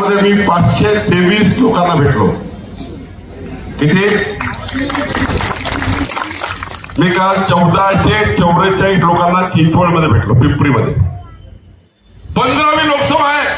मध्ये मी पाचशे तेवीस लोकांना भेटलो. किती मी काल चौदाशे चौवेचाळीस लोकांना चिंचवडमध्ये भेटलो पिंपरीमध्ये. पंधरावी लोकसभा आहे.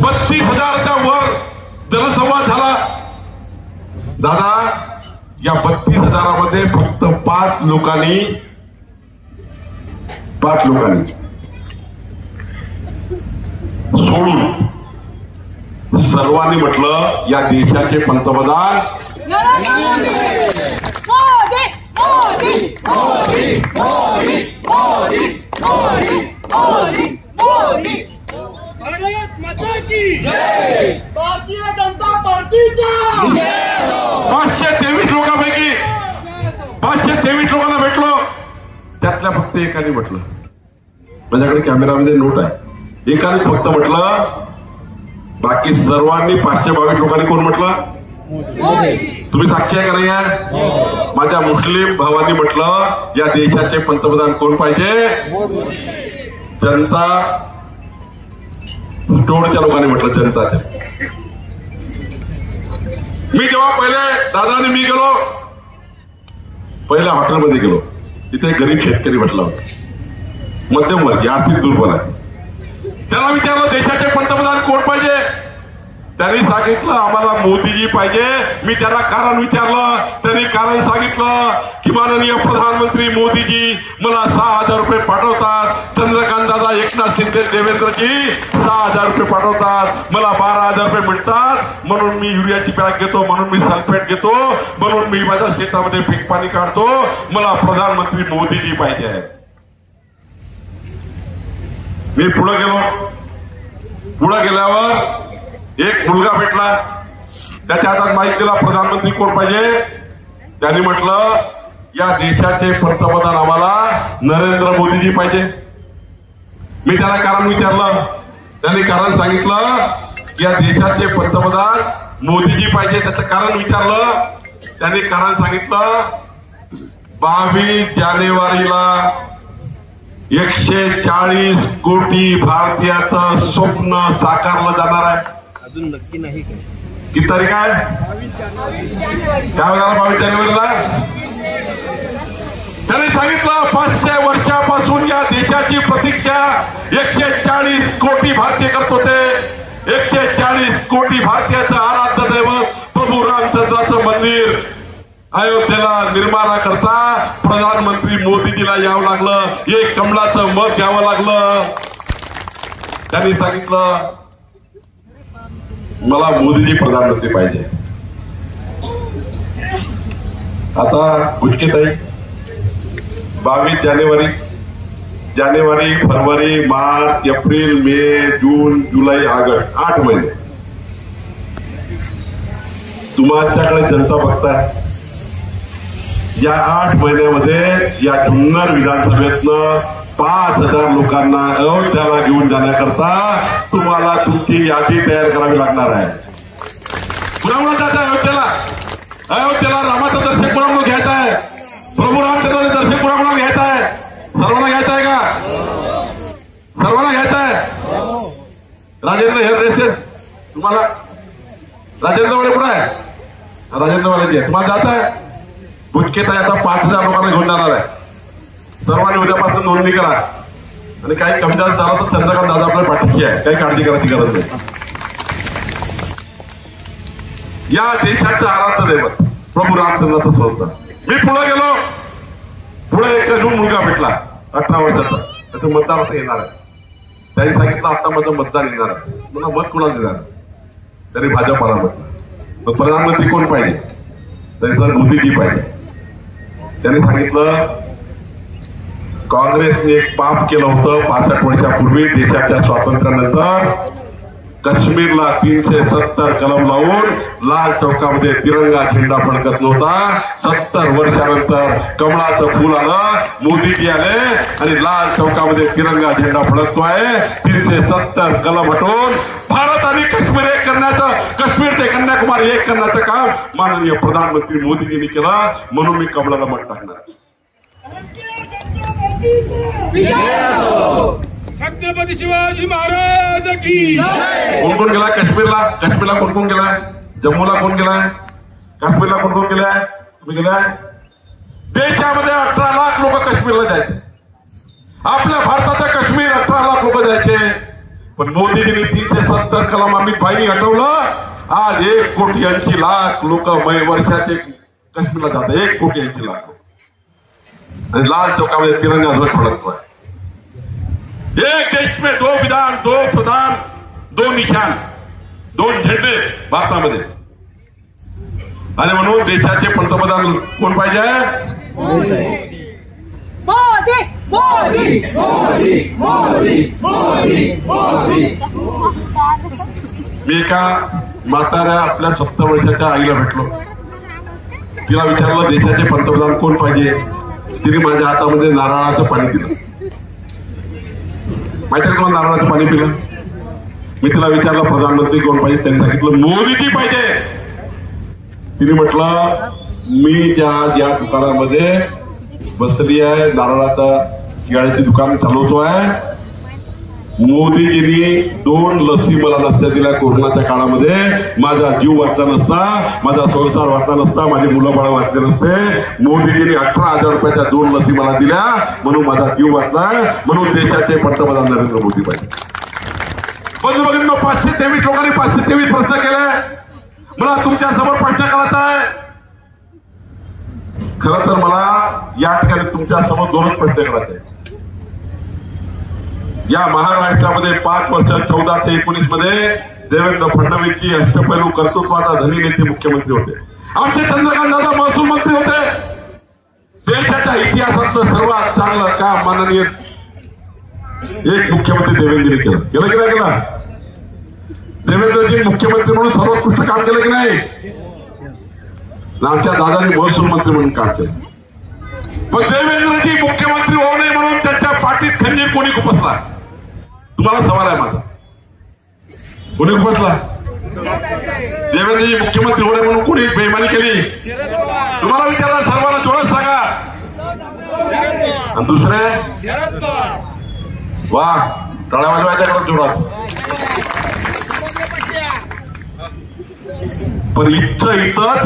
बत्तीस हजारच्या वर जनसंवाद झाला. दादा या बत्तीस हजारामध्ये फक्त पाच लोकांनी पाच लोकांनी. सोडून सर्वांनी म्हटलं या देशाचे पंतप्रधान पाचशे तेवीस लोकांपैकी पाचशे तेवीस लोकांना भेटलो. त्यातल्या फक्त एकाने म्हटलं. माझ्याकडे कॅमेरामध्ये नोट आहे. एकाने फक्त म्हटलं बाकी सर्वांनी पाचशे बावीस लोकांनी कोण म्हटलं? तुम्ही साक्षी आहे का नाही आहे? माझ्या मुस्लिम भावांनी म्हटलं या देशाचे पंतप्रधान कोण पाहिजे? जनता. स्टोरच्या लोकांनी म्हटलं जनताच्या मी जेव्हा पहिले दादा आणि मी गेलो पहिल्या हॉटेलमध्ये गेलो तिथे गरीब शेतकरी बसला होता. मध्यमवर्गीय आर्थिक दुर्बल आहे. त्याला विचारलं देशाचे पंतप्रधान कोण पाहिजे? त्यांनी सांगितलं आम्हाला मोदीजी पाहिजे. मी त्याला कारण विचारलं. त्यांनी कारण सांगितलं की माननीय प्रधानमंत्री मोदीजी मला सहा हजार रुपये पाठवतात. चंद्रकांत दादा एकनाथ शिंदे देवेंद्रजी सहा हजार रुपये पाठवतात. मला बारा हजार रुपये मिळतात. म्हणून मी युरियाची बॅग घेतो म्हणून मी सल्फेट घेतो म्हणून मी माझ्या शेतामध्ये पीक पाणी काढतो. मला प्रधानमंत्री मोदीजी पाहिजे. आहे मी पुढे गेलो. पुढे गेल्यावर एक मुलगा भेटला. त्याच्या हातात माहिती दिला प्रधानमंत्री कोण पाहिजे? त्यांनी म्हटलं या देशाचे पंतप्रधान आम्हाला नरेंद्र मोदीजी पाहिजे. मी त्याला कारण विचारलं. त्यांनी कारण सांगितलं की या देशाचे पंतप्रधान मोदीजी पाहिजे. त्याचं कारण विचारलं. त्यांनी कारण सांगितलं बावीस जानेवारीला एकशे चाळीस कोटी भारतीयाचं स्वप्न साकारलं जाणार आहे. अजून नक्की नाही किती तारीख आहे? काय होणार बावीस जानेवारीला? त्यांनी सांगितलं पाचशे वर्षापासून या देशाची प्रतीक्षा एकशे चाळीस कोटी भारतीय करत होते. एकशे चाळीस कोटी भारतीयाचं आराध्य दैवत प्रभू रामचंद्राचं मंदिर अयोध्येला निर्माणा करता प्रधानमंत्री मोदीजीला यावं लागलं. एक कमलाचं मत घ्यावं लागलं. त्यांनी सांगितलं मला मोदीजी प्रधानमंत्री पाहिजे. आता ताई बावीस जानेवारी जानेवारी फरवरी मार्च एप्रिल मे जून जुलै ऑगस्ट आठ महिने. तुमच्याकडे जनता बघताय. या आठ महिन्यामध्ये या जुन्नर विधानसभेतनं पाच हजार लोकांना अयोध्याला घेऊन जाण्याकरता तुम्हाला तुमची यादी तयार करावी लागणार आहे. कुणामुळे जायचं आहे अयोध्येला. अयोध्येला रामाचं दर्शन कुणामुळे घ्यायचं आहे. प्रभू रामचंद्राचं दर्शन कुणामुळे घ्यायचं आहे. सर्वांना घ्यायचं आहे का? सर्वांना घ्यायचं आहे? राजेंद्र हे रेसेस तुम्हाला राजेंद्र वाले कुठं आहे? राजेंद्र वाले तुम्हाला जात आहे? बुटकेता आता पाच हजार लोकांना घेऊन जाणार आहे. सर्वांनी उद्यापासून नोंदणी करा. आणि काही कमी जास्त झाला तर चंद्रकांत दादा आपल्या पाठीशी आहे. काही काळजी करायची गरज नाही. या देशाचं आराध्य दैवत प्रभू रामचंद्राचं संस्थान मी पुढे गेलो. पुढे एक अजून मुलगा भेटला अठरा वर्षाचा. त्याचं मतदान असं येणार आहे. त्यांनी सांगितलं आता माझं मतदान येणार आहे. मला मत कुणाला देणार? तरी भाजपाला म्हटलं मग प्रधानमंत्री कोण पाहिजे? त्यांनी सर मोदीजी पाहिजे. त्यांनी सांगितलं काँग्रेसने एक पाप केलं होतं पासष्ट वर्षापूर्वी देशाच्या स्वातंत्र्यानंतर. काश्मीरला तीनशे सत्तर कलम लावून लाल चौकामध्ये तिरंगा झेंडा फडकत नव्हता. सत्तर वर्षानंतर कमळाचं फुल आलं मोदीजी आले आणि लाल चौकामध्ये तिरंगा झेंडा फडकतोय. तीनशे सत्तर कलम हटवून भारत आणि काश्मीर एक करण्याचं काश्मीर ते कन्याकुमारी एक करण्याचं काम माननीय प्रधानमंत्री मोदीजींनी केलं. म्हणून मी कमळाला मत टाकणार. छत्रपती शिवाजी महाराज की कोण कोण गेलाय? काश्मीरला? काश्मीरला कोण कोण गेलाय? जम्मूला कोण गेलाय? काश्मीरला कोण कोण गेलाय? तुम्ही गेलाय? देशामध्ये अठरा लाख लोक काश्मीरला जायचे. आपल्या भारताचा काश्मीर अठरा लाख लोक जायचे. पण मोदीजींनी तीनशे सत्तर कलम आम्ही भाईनी हटवलं. आज एक कोटी ऐंशी लाख लोक वर्षाचे काश्मीरला जातात. एक कोटी ऐंशी लाख लोक. आणि लाल चौकामध्ये तिरंगा ध्वज फडकतोय. एक देश में दो विधान दो प्रधान दो निशान दोन झेंडे भारतामध्ये. आणि म्हणून देशाचे पंतप्रधान कोण पाहिजे? मोदी मोदी. मी एका म्हाताऱ्या आपल्या सत्तर वर्षाच्या आईला भेटलो. तिला विचारलं देशाचे पंतप्रधान कोण पाहिजे? तिने माझ्या हातामध्ये नारळाचं पाणी दिलं. माहिती कोण नारळाचं पाणी पिलं? मी तिला विचारलं प्रधानमंत्री कोण पाहिजे? त्यांनी सांगितलं मोदीजी पाहिजे. तिने म्हटलं मी त्या ज्या दुकानामध्ये बसली आहे नारळाचा किराण्याची दुकान चालवतो आहे मोदीजींनी दोन लसी मला नसत्या दिल्या कोरोनाच्या काळामध्ये. माझा जीव वाचला नसता माझा संसार वाचला नसता माझी मुलं बाळ वाचले नसते. मोदीजींनी अठरा हजार रुपयाच्या दोन लसी मला दिल्या म्हणून माझा जीव वाचला. म्हणून देशाचे पंतप्रधान नरेंद्र मोदी पाहिजे. बंधू बघितलं पाचशे तेवीस लोकांनी पाचशे तेवीस प्रश्न केले. मला तुमच्यासमोर प्रश्न करायचा आहे. खरं तर मला या ठिकाणी तुमच्यासमोर दोनच प्रश्न करायचे या महाराष्ट्रामध्ये पाच वर्षात चौदा ते एकोणीसमध्ये देवेंद्र फडणवीसजी अष्टपैलू कर्तृत्वाचा धनी नेते मुख्यमंत्री होते. आमचे चंद्रकांत दादा महसूल मंत्री होते. देशाच्या इतिहासातलं सर्वात चांगलं काम माननीय एक मुख्यमंत्री देवेंद्रने केलं. केलं की नाही केलं? देवेंद्रजी मुख्यमंत्री म्हणून सर्वोत्कृष्ट काम केलं की नाही? आमच्या दादानी महसूल मंत्री म्हणून काम केलं. पण देवेंद्रजी मुख्यमंत्री होऊ नये म्हणून त्यांच्या पाठीत खंजीर कोणी खुपसला तुम्हाला सवाल आहे माझा. कोणी खुपसला देवेंद्रजी मुख्यमंत्री होणे म्हणून कोणी बेमानी केली? तुम्हाला विचारला सर्वांना जोरात सांगा. आणि दुसरे? वा टाळ्या वाजवायच्याकडे जोरात. पण इथं इथंच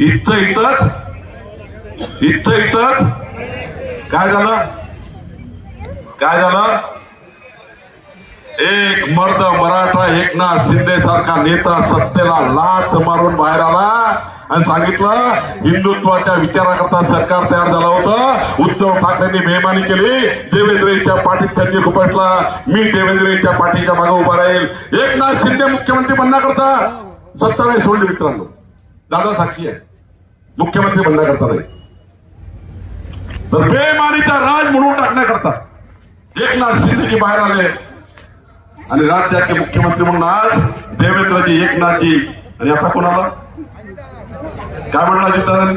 इथं इथंच इथं इथंच काय झालं? काय झालं? एक मर्द मराठा एकनाथ शिंदे सारखा नेता सत्तेला लाच मारून बाहेर आला. आणि सांगितलं हिंदुत्वाच्या विचाराकरता सरकार तयार झालं होतं. उद्धव ठाकरेंनी बेमानी केली. देवेंद्रच्या पाठीत त्यांनी खुपटला मी देवेंद्रच्या पाठीच्या मागे उभा राहील. एकनाथ शिंदे मुख्यमंत्री बनण्याकरता सत्ता नाही सोडली मित्रांनो. दादा साक्षी आहे. मुख्यमंत्री बनण्याकरता नाही. तर बेमानीचा राज म्हणून टाकण्याकरता एकनाथ शिंदेजी बाहेर आले. आणि राज्याचे मुख्यमंत्री म्हणून आज देवेंद्रजी एकनाथजी. आणि आता कोणाला? काय म्हणला जिथं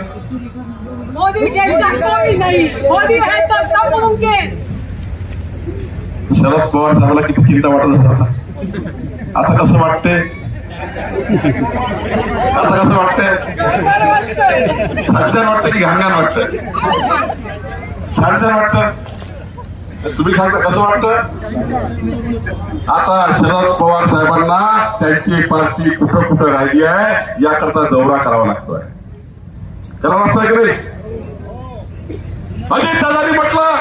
शरद पवार साहेबांना किती चिंता वाटत असेल आता. कसं वाटते आता कसं वाटतंय. छान वाटतं की घाणघाण वाटतं छान वाटतं? तुम्ही सांगता कसं वाटतं? आता शरद पवार साहेबांना त्यांची पार्टी कुठं कुठं राहिली आहे याकरता दौरा करावा लागतोय. करावा लागतोय की नाही? अजित दादानी म्हटलं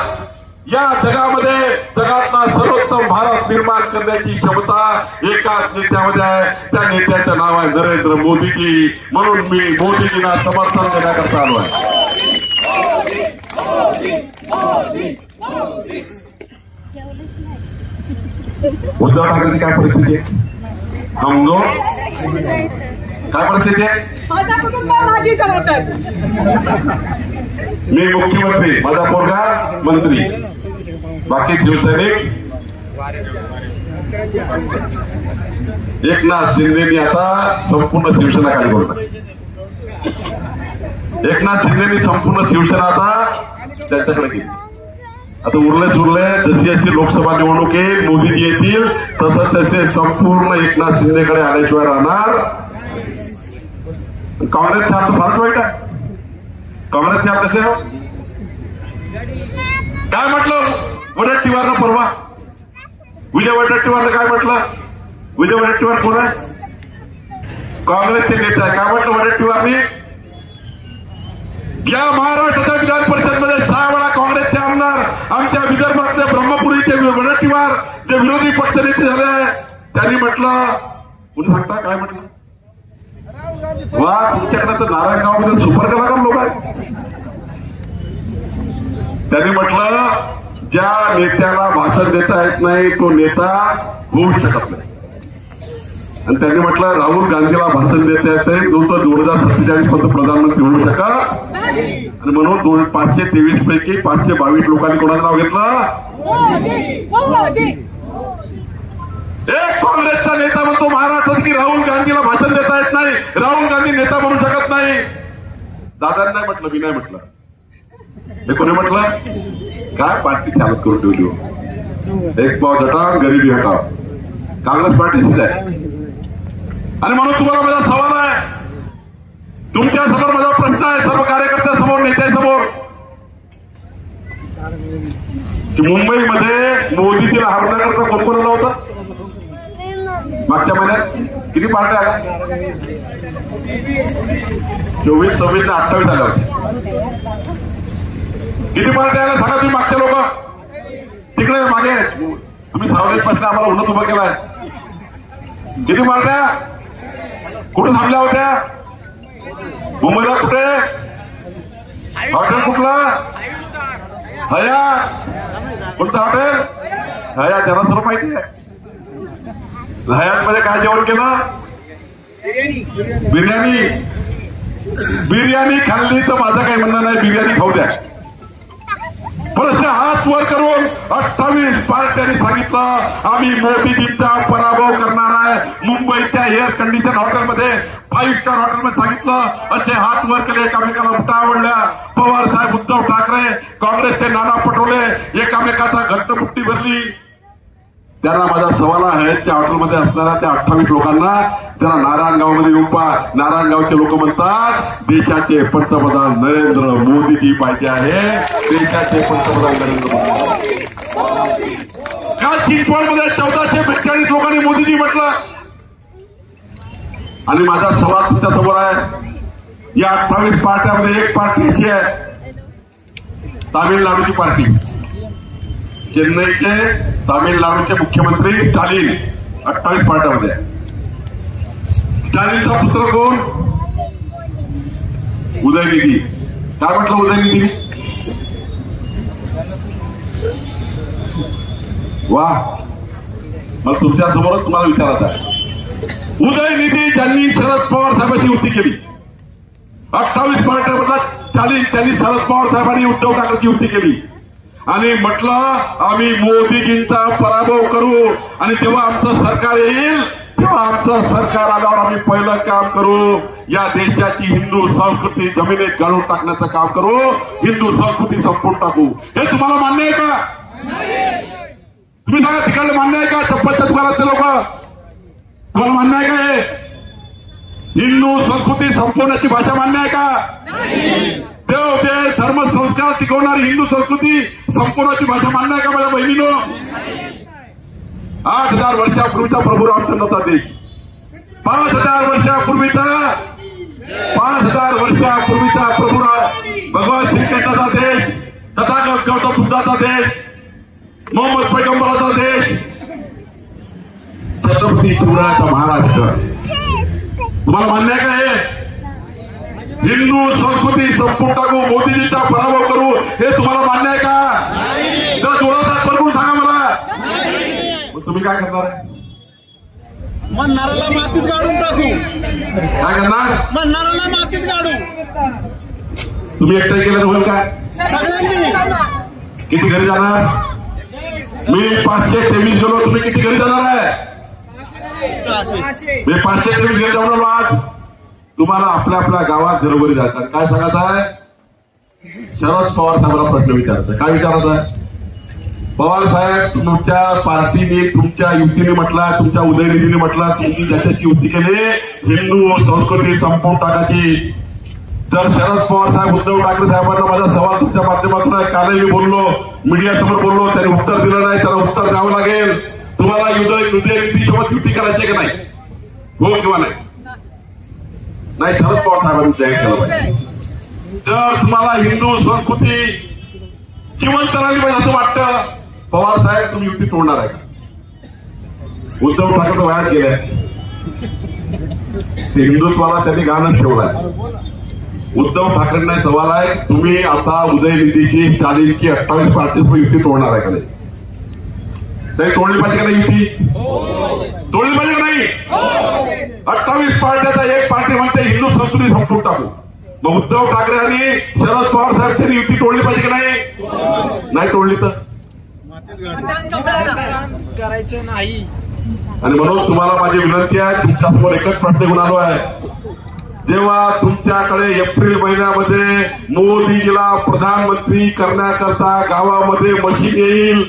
या जगामध्ये जगातला सर्वोत्तम भारत निर्माण करण्याची क्षमता एकाच नेत्यामध्ये आहे. त्या नेत्याचं नाव आहे नरेंद्र मोदीजी. म्हणून मी मोदीजींना समर्थन देण्याकरता आलो आहे. उद्धव ठाकरेची काय परिस्थिती आहे? हम दो? काय परिस्थिती आहे? जबाबदारी. मी मुख्यमंत्री माझा पोरगा मंत्री. बाकी शिवसैनिक? एकनाथ शिंदेनी आता संपूर्ण शिवसेना खाली बोलतात एकनाथ शिंदेनी संपूर्ण शिवसेना आता त्यांच्याकडे गेली आता उरले सुरले जशी अशी लोकसभा निवडणूक येईल मोदीजी येतील तसं तसे संपूर्ण एकनाथ शिंदेकडे आल्याशिवाय राहणार काँग्रेसचे हात फारच वाईट आहे. काँग्रेसचे हात कसे काय म्हटलं? वडट्टीवारनं परवा? विजय वडट्टीवारनं काय म्हटलं? विजय वडट्टीवार कोण आहे? काँग्रेसचे नेते आहे. काय म्हटलं वडट्टीवारनी या महाराष्ट्राच्या विधान परिषदमध्ये सहा वेळा काँग्रेसचे आमदार त्या विदर्भातल्या ब्रह्मपुरीचे वडट्टीवार जे विरोधी पक्षनेते झाले त्यांनी म्हटलं कुणी सांगता काय म्हटलं? वा तुमच्याकडे तर नारायणगावमध्ये सुपर कलाकार लोक आहेत. त्यांनी म्हटलं ज्या नेत्याला भाषण देता येत नाही तो नेता होऊ शकत नाही. आणि त्यांनी म्हटलं राहुल गांधीला भाषण देता येत नाही जो तो दोन हजार सत्तेचाळीस पर्यंत प्रधानमंत्री होऊ शकत. आणि म्हणून दोन पाचशे तेवीस पैकी पाचशे बावीस लोकांनी कोणाचं नाव घेतलं? मोदी. एक काँग्रेसचा नेता म्हणतो महाराष्ट्रात की राहुल गांधीला भाषण देता येत नाही. राहुल गांधी नेता बनू शकत नाही. दादांनी नाही म्हटलं मी नाही म्हटलं. हे कोणी म्हटलं? काय पार्टी चालत करून ठेवली हो? एक पाव हटाव गरीबी हटाव. काँग्रेस पार्टीचीच आहे. आणि म्हणून तुम्हाला माझा सवाल आहे. तुमच्यासमोर माझा प्रश्न आहे सर्व कार्यकर्त्यासमोर नेत्यासमोर की मुंबईमध्ये मोदीजीला हरण्याकरता कोण कोण आला होता? मागच्या महिन्यात किती पार्ट्या आल्या? चोवीस सव्वीस आणि अठ्ठावीस आल्या होत्या. किती पार्ट्या आल्या सांगा तुम्ही मागच्या लोक? तिकडे मागे. तुम्ही सावलेच पासून आम्हाला उन्नत उभा केलाय. किती पार्ट्या? कुठं थांबल्या होत्या? मुंबईला कुठे? हॉटेल कुठलं? हया? कोणतं हॉटेल हया त्याला सर्व माहिती आहे. हयात मध्ये काय जेवण केलं? बिर्याणी. बिर्याणी खाल्ली तर माझं काही म्हणणं नाही बिर्याणी खाऊ द्या. प्रश्न हा वर करून अठ्ठावीस पार्ट्यांनी सांगितलं. आम्ही मोदीजींचा पराभव करणार आहे. मुंबईच्या एअर कंडिशन हॉटेलमध्ये फाईव्ह स्टार हॉटेलमध्ये सांगितलं. असे हात वर केले एकामेकाला उठा आवडल्या. पवार साहेब उद्धव ठाकरे काँग्रेसचे नाना पटोले एकामेकाचा घट्टपुट्टी भरली. त्यांना माझा सवाल आहे त्या हॉटेलमध्ये असणाऱ्या त्या अठ्ठावीस लोकांना त्यांना नारायणगावमध्ये येऊन पहा. नारायणगावचे लोक म्हणतात देशाचे पंतप्रधान नरेंद्र मोदीजी पाहिजे आहे. देशाचे पंतप्रधान नरेंद्र मोदी काल चिंचवडमध्ये चौदाशे बेचाळीस लोकांनी मोदीजी म्हटलं. आणि माझा सवाल तुमच्यासमोर आहे. या अठ्ठावीस पार्ट्यामध्ये एक पार्टी अशी आहे. तामिळनाडूची पार्टी. चेन्नईचे तामिळनाडूचे मुख्यमंत्री स्टालिन अठ्ठावीस पार्टामध्ये स्टालिनचा पुत्र कोण? उदयनिधी. काय म्हटलं उदयनिधी? वा. मला तुमच्या समोरच तुम्हाला विचारत आहे. उदयनिधी ज्यांनी शरद पवार साहेबांची युती केली. अठ्ठावीस पार्ट्यामधला स्टालिन त्यांनी शरद पवार साहेबांनी उद्धव ठाकरेची युती केली. आणि म्हटलं आम्ही मोदीजींचा पराभव करू आणि जेव्हा आमचं सरकार येईल तेव्हा आमचं सरकार आल्यावर आम्ही पहिलं काम करू. या देशाची हिंदू संस्कृती जमिनीत गाळून टाकण्याचं काम करू. हिंदू संस्कृती संपून टाकू. हे तुम्हाला मान्य आहे का? तुम्ही सांगा तिकडे मान्य आहे का? चप्पलच्या दुकानातले लोक. तुम्हाला मान्य आहे का हे? हिंदू संस्कृती संपवण्याची भाषा मान्य आहे का? देव देव धर्म संस्कार टिकवणारी हिंदू संस्कृती संपूर्णाची भाषा मान्य आहे का माझ्या बहिणीनो? आठ हजार वर्षापूर्वीचा प्रभू रामचंद्रचा देश पाच हजार वर्षापूर्वीचा पाच हजार वर्षापूर्वीचा प्रभू भगवान श्रीकृष्णाचा देश तथागत गौतम बुद्धाचा देश मोहम्मद पैगंबराचा देश छत्रपती शिवरायाचा महाराष्ट्र. तुम्हाला मान्य आहे का हे? हिंदू संस्कृती संपून टाकू मोदीजीचा पराभव करू हे तुम्हाला मान्य आहे का? जरा जोरात हात सांगा मला. तुम्ही काय करणार? आहे मातीत गाडून टाकू. काय करणार? म्हणणाऱ्याला मातीत गाडू तुम्ही एकटं केलं होईल काय? सगळ्यांनी. किती घरी जाणार? मी पाचशे तेवीस गेलो तुम्ही किती घरी जाणार आहे? मी पाचशे तेवीस घरी जाऊन आज. तुम्हाला आपल्या आपल्या गावात घरोघरी जातात काय सांगत आहे? शरद पवार साहेबांना प्रश्न विचारत आहे. काय विचारत आहे? पवार साहेब तुमच्या पार्टीने तुमच्या युतीने म्हटला तुमच्या उदयनिधीने म्हटला तुम्ही ज्याच्याची युती केली हिंदू संस्कृती संपवून टाकायची. तर शरद पवार साहेब उद्धव ठाकरे साहेबांना माझा सवाल तुमच्या माध्यमातून आहे. कालही मी बोललो मीडिया समोर बोललो त्याने उत्तर दिलं नाही त्याला उत्तर द्यावं लागेल. तुम्हाला युद्ध हृदय निधीसोबत युती करायची का नाही? हो किंवा नाही? नाही खरंच पवार साहेबांनी तयार केलं पाहिजे. जर तुम्हाला हिंदू संस्कृती जिवंत राहिली पाहिजे असं वाटतं पवार साहेब तुम्ही युती तोडणार आहे उद्धव ठाकरे वयात बाहेर गेले ते हिंदुत्वाला त्यांनी गाणं ठेवलंय. उद्धव ठाकरेंना सवाल आहे तुम्ही आता उदयनिधीची स्टालिनची अठ्ठावीस पार्टीस युती तोडणार आहे का नाही? नाही तोडली पाहिजे का नाही युती? तोडली पाहिजे का नाही? अठ्ठावीस पार्ट्याचा एक पार्टी म्हणते हिंदू संस्कृती संपून टाकू. मग उद्धव ठाकरे आणि शरद पवार साहेब त्यांनी युती तोडली पाहिजे का नाही? नाही तोडली तर. करायचं नाही आणि म्हणून तुम्हाला माझी विनंती आहे तुमच्यासमोर एकच प्रश्न घेऊन आलो आहे. जेव्हा तुमच्याकडे एप्रिल महिन्यामध्ये मोदीजीला प्रधानमंत्री करण्याकरता गावामध्ये मशीन येईल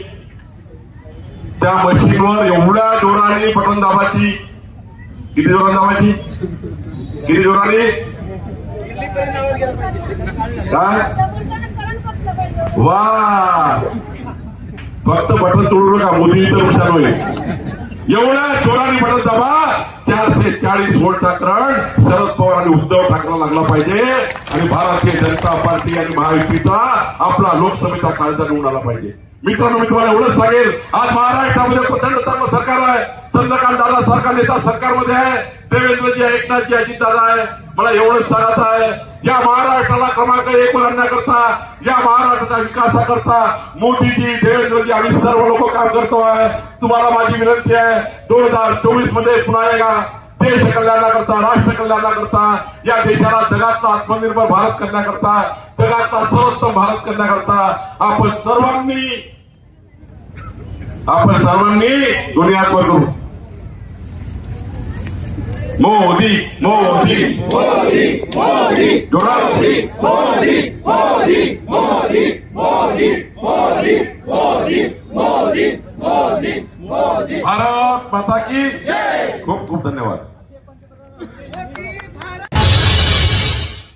त्या मशीनवर एवढ्या जोराने बटन दाबाची किती जोराने दाबाची किती जोराने? काय? वा फक्त बटन तोडू नका मोदी तर नुकसान होईल. एवढ्या जोराने बटन दाबा चारशे चाळीस वोल्टचा करंट शरद उद्धव ठाकरे लागला पाहिजे. आणि भारतीय जनता पार्टी आणि महायुतीचा आपला लोकसभेचा काळजा निवडून आला पाहिजे. मित्रांनो मी तुम्हाला एवढंच सांगेल. आज महाराष्ट्रामध्ये प्रचंड चांगलं सरकार आहे. चंद्रकांत दादा सरकार नेता सरकारमध्ये आहे. देवेंद्रजी आहे, एकनाथजी अजित दादा आहे. मला एवढंच सांगत आहे. या महाराष्ट्राला क्रमांक एक वर आणण्याकरता या महाराष्ट्राच्या विकासाकरता मोदीजी देवेंद्रजी आम्ही सर्व लोक काम करतो आहे तुम्हाला माझी विनंती आहे दोन हजार चोवीसमध्ये पुन्हा एकदा देश कल्याणाकरता राष्ट्र कल्याणाकरता या देशाला जगातला आत्मनिर्भर भारत करण्याकरता जगातला सर्वोत्तम भारत करण्याकरता आपण सर्वांनी आपण सर्वांनी दुनियात वर करू मोदी मोदी मोदी मोदी भारत माता की खूप खूप धन्यवाद